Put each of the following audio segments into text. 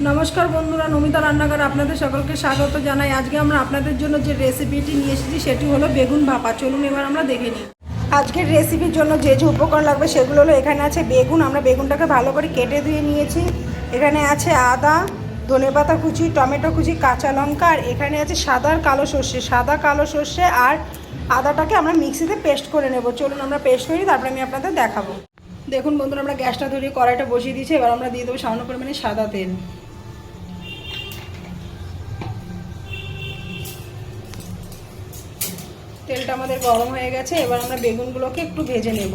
নমস্কার বন্ধুরা, নমিতা রান্নাঘর আপনাদের সকলকে স্বাগত জানাই। আজকে আমরা আপনাদের জন্য যে রেসিপিটি নিয়ে এসেছি, সেটি হলো বেগুন ভাপা। চলুন এবার আমরা দেখে নিই। আজকের রেসিপির জন্য যে যে উপকরণ লাগবে, সেগুলো হলো এখানে আছে বেগুন। আমরা বেগুনটাকে ভালো করে কেটে ধুয়ে নিয়েছি। এখানে আছে আদা, ধনেপাতা কুচি, টমেটো কুচি, কাঁচা লঙ্কা, আর এখানে আছে সাদা আর কালো সর্ষে। সাদা, কালো সর্ষে আর আদাটাকে আমরা মিক্সিতে পেস্ট করে নেব। চলুন আমরা পেস্ট করি, তারপরে আমি আপনাদের দেখাবো। দেখুন বন্ধুরা, আমরা গ্যাসটা ধরিয়ে কড়াইটা বসিয়ে দিয়েছি। এবার আমরা দিয়ে দেবো সামান্য পরিমাণে সাদা তেল। তেলটা আমাদের গরম হয়ে গেছে, এবার আমরা বেগুনগুলোকে একটু ভেজে নেব।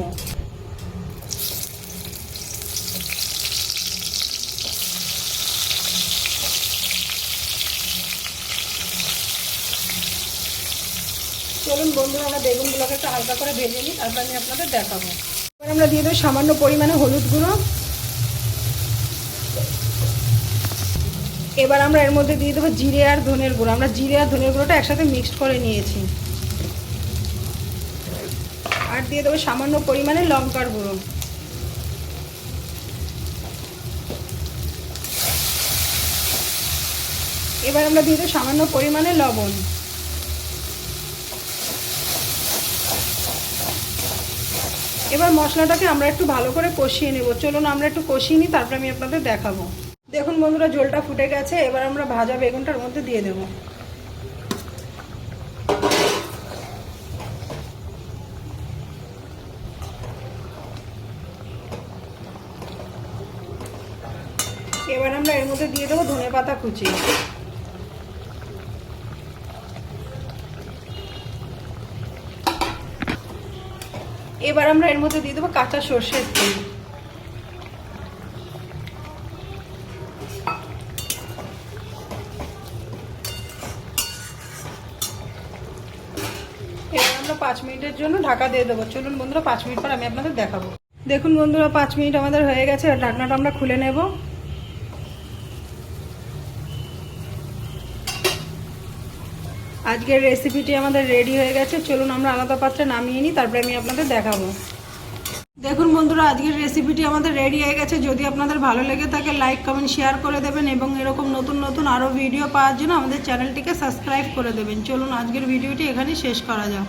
চলুন বন্ধুরা, আমরা বেগুনগুলোকে একটু হালকা করে ভেজে নিই, তারপর আমি আপনাদের দেখাবো। এবার আমরা দিয়ে দেবো সামান্য পরিমাণে হলুদ গুঁড়ো। এবার আমরা এর মধ্যে দিয়ে দেবো জিরে আর ধনের গুঁড়ো। আমরা জিরে আর ধনের গুঁড়োটা একসাথে মিক্সড করে নিয়েছি। আর দিয়ে দেবো সামান্য পরিমাণে লঙ্কার গুঁড়ো। এবার আমরা দিয়ে দেবো সামান্য পরিমাণে লবণ। এবার মশলাটাকে আমরা একটু ভালো করে কষিয়ে নেব। চলুন আমরা একটু কষিয়ে নিই, তারপরে আমি আপনাদের দেখাবো। দেখুন বন্ধুরা জলটা ফুটে গেছে। এবার আমরা ভাজা বেগুনটার মধ্যে দিয়ে দেবো। এবার আমরা এর মধ্যে দিয়ে দেবো ধনে পাতা কুচি। এবার আমরা এর মধ্যে দিয়ে দেবো কাঁচা সর্ষের তেল। এবার আমরা পাঁচ মিনিটের জন্য ঢাকা দিয়ে দেবো। চলুন বন্ধুরা, পাঁচ মিনিট পর আমি আপনাদের দেখাবো। দেখুন বন্ধুরা, পাঁচ মিনিট আমাদের হয়ে গেছে ঢাকনাটা আমরা খুলে নেব। আজকের রেসিপিটি আমাদের রেডি হয়ে গেছে। চলুন আমরা আলাদা পাত্রে নামিয়ে নিই, তারপরে আমি আপনাদের দেখাবো। দেখুন বন্ধুরা, আজকের রেসিপিটি আমাদের রেডি হয়ে গেছে। যদি আপনাদের ভালো লেগে থাকে লাইক কমেন্ট শেয়ার করে দেবেন এবং এরকম নতুন নতুন আরও ভিডিও পাওয়ার জন্য আমাদের চ্যানেলটিকে সাবস্ক্রাইব করে দেবেন। চলুন আজকের ভিডিওটি এখানে শেষ করা যাক।